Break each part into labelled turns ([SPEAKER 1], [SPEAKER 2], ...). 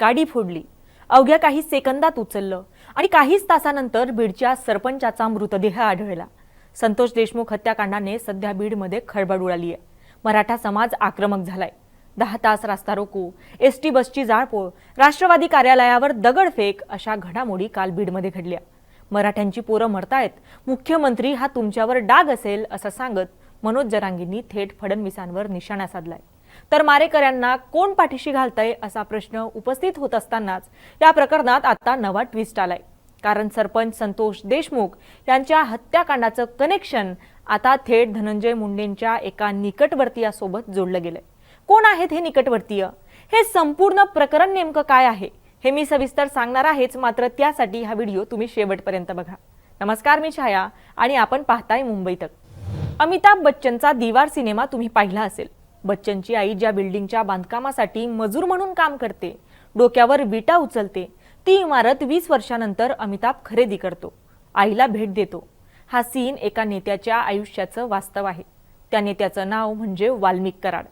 [SPEAKER 1] गाडी फोडली. अवघ्या काही सेकंदात उचललं आणि काहीच तासानंतर बीडच्या सरपंचाचा मृतदेह आढळला. संतोष देशमुख हत्याकांडाने सध्या बीडमध्ये खळबळ उडाली आहे मराठा समाज आक्रमक झालाय. दहा तास रास्ता रोको एस टी बसची जाळपोळ राष्ट्रवादी कार्यालयावर दगडफेक अशा घडामोडी काल बीडमध्ये घडल्या. मराठ्यांची पोरं मरतायत मुख्यमंत्री हा तुमच्यावर डाग असेल असं सांगत मनोज जरांगींनी थेट फडणवीसांवर निशाणा साधलाय. तर मारेकऱ्यांना कोण पाठीशी घालतंय असा प्रश्न उपस्थित होत असतानाच या प्रकरणात आता नवा ट्विस्ट आलाय. कारण सरपंच संतोष देशमुख यांच्या हत्याकांडाचं कनेक्शन आता थेट धनंजय मुंडेंच्या एका निकटवर्तीयासोबत जोडलं गेलंय. कोण आहेत हे निकटवर्तीय? हे संपूर्ण प्रकरण नेमकं काय आहे? हे मी सविस्तर सांगणार आहेच मात्र त्यासाठी हा व्हिडिओ तुम्ही शेवटपर्यंत बघा. नमस्कार मी छाया आणि आपण पाहताय मुंबई तक. अमिताभ बच्चनचा दिवार सिनेमा तुम्ही पाहिला असेल. बच्चनची आई ज्या बिल्डिंगच्या बांधकामासाठी मजूर म्हणून काम करते डोक्यावर विटा उचलते ती इमारत वीस वर्षानंतर अमिताभ खरेदी करतो आईला भेट देतो. हा सीन एका नेत्याच्या आयुष्याचं वास्तव आहे. त्या नेत्याचं नाव म्हणजे वाल्मिक कराड.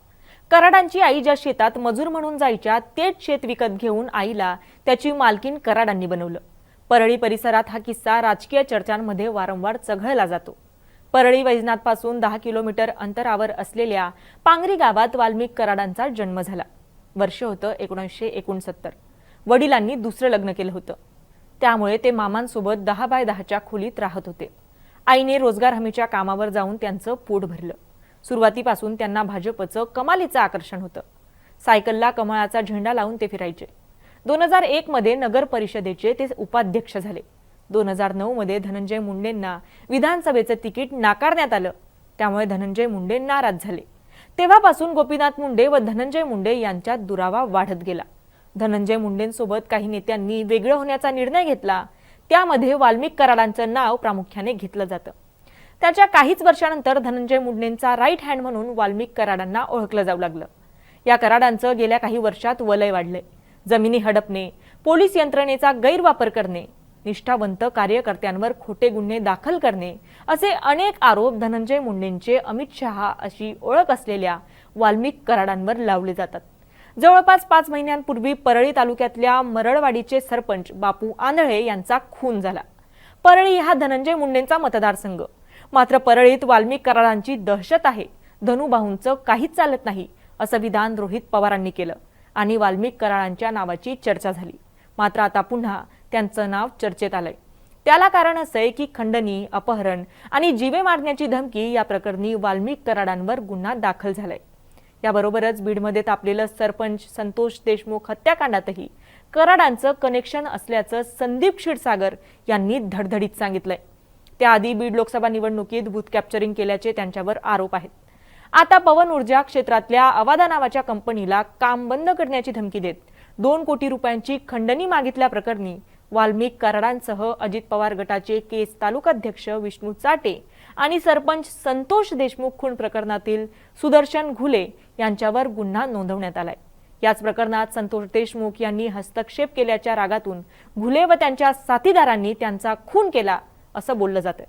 [SPEAKER 1] कराडांची आई ज्या शेतात मजूर म्हणून जायच्या तेच शेत विकत घेऊन आईला त्याची मालकीन कराडांनी बनवलं. परळी परिसरात हा किस्सा राजकीय चर्चांमध्ये वारंवार चघळला जातो. परळी वैजनाथपासून दहा किलोमीटर अंतरावर असलेल्या पांगरी गावात वाल्मिक कराडांचा जन्म झाला. वर्ष होतं एकोणीसशे एकोणसत्तर. वडिलांनी दुसरं लग्न केलं होतं. त्यामुळे ते मामांसोबत दहा बाय दहाच्या खोलीत राहत होते. आईने रोजगार हमीच्या कामावर जाऊन त्यांचं पोट भरलं. सुरुवातीपासून त्यांना भाजपचं कमालीचं आकर्षण होतं. सायकलला कमळाचा झेंडा लावून ते फिरायचे. दोन हजार एकमध्ये नगर परिषदेचे ते उपाध्यक्ष झाले. दोन हजार नऊ मध्ये धनंजय मुंडेंना विधानसभेचं तिकीट नाकारण्यात आलं. त्यामुळे धनंजय मुंडे नाराज झाले. तेव्हापासून गोपीनाथ मुंडे व धनंजय मुंडे यांच्यात दुरावा वाढत गेला. धनंजय मुंडेंसोबत काही नेत्यांनी वेगळं होण्याचा निर्णय घेतला. त्यामध्ये वाल्मिक कराडांचं नाव प्रामुख्याने घेतलं जातं. त्याच्या काहीच वर्षानंतर धनंजय मुंडेंचा राईट हँड म्हणून वाल्मिक कराडांना ओळखलं जाऊ लागलं. या कराडांचं गेल्या काही वर्षात वलय वाढलंय जमिनी हडपणे पोलीस यंत्रणेचा गैरवापर करणे निष्ठावंत कार्यकर्त्यांवर खोटे गुन्हे दाखल करणे असे अनेक आरोप धनंजय मुंडेंचे अमित शहा अशी ओळख असलेल्या वाल्मिक कराडांवर लावले जातात. जवळपास पाच महिन्यांपूर्वी परळी तालुक्यातल्या मरळवाडीचे सरपंच बापू आंधळे यांचा खून झाला. परळी हा धनंजय मुंडेंचा मतदारसंघ. मात्र परळीत वाल्मिक कराडांची दहशत आहे. धनुबाहूंचं काहीच चालत नाही असं विधान रोहित पवारांनी केलं आणि वाल्मिक कराडांच्या नावाची चर्चा झाली. मात्र आता पुन्हा त्यांचं नाव चर्चेत आलंय. त्याला कारण असं आहे की खंडणी अपहरण आणि जीवे मारण्याची धमकी या प्रकरणी वाल्मिक कराडांवर गुन्हा दाखल झालाय. याबरोबरच बीडमध्ये तापलेलं सरपंच संतोष देशमुख हत्याकांडातही कराडांचं कनेक्शन असल्याचं संदीप क्षीरसागर यांनी धडधडीत सांगितलंय. त्याआधी बीड लोकसभा निवडणुकीत बूथ कॅप्चरिंग केल्याचे त्यांच्यावर आरोप आहेत. आता पवन ऊर्जा क्षेत्रातल्या अवादा नावाच्या कंपनीला काम बंद करण्याची धमकी देत दोन कोटी रुपयांची खंडणी मागितल्याप्रकरणी वाल्मिक कराडांसह अजित पवार गटाचे केस तालुकाध्यक्ष विष्णू चाटे आणि सरपंच संतोष देशमुख खून प्रकरणातील सुदर्शन घुले यांच्यावर गुन्हा नोंदवण्यात आलाय. याच प्रकरणात संतोष देशमुख यांनी हस्तक्षेप केल्याच्या रागातून घुले व त्यांच्या साथीदारांनी त्यांचा खून केला असं बोललं जातंय.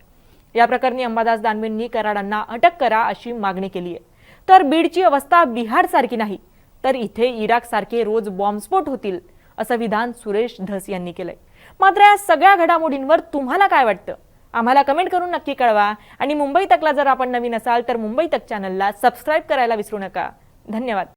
[SPEAKER 1] या प्रकरणी अंबादास दानवेंनी कराडांना अटक करा अशी मागणी केली आहे तर बीडची अवस्था बिहार सारखी नाही तर इथे इराक सारखे रोज बॉम्बस्फोट होतील असं विधान सुरेश धस यांनी केलंय. मात्र या सगळ्या घडामोडींवर तुम्हाला काय वाटतं? आम्हाला कमेंट करून नक्की कळवा. आणि मुंबई तकला जर आपण नवीन असाल तर मुंबई तक चॅनलला सबस्क्राईब करायला विसरू नका. धन्यवाद.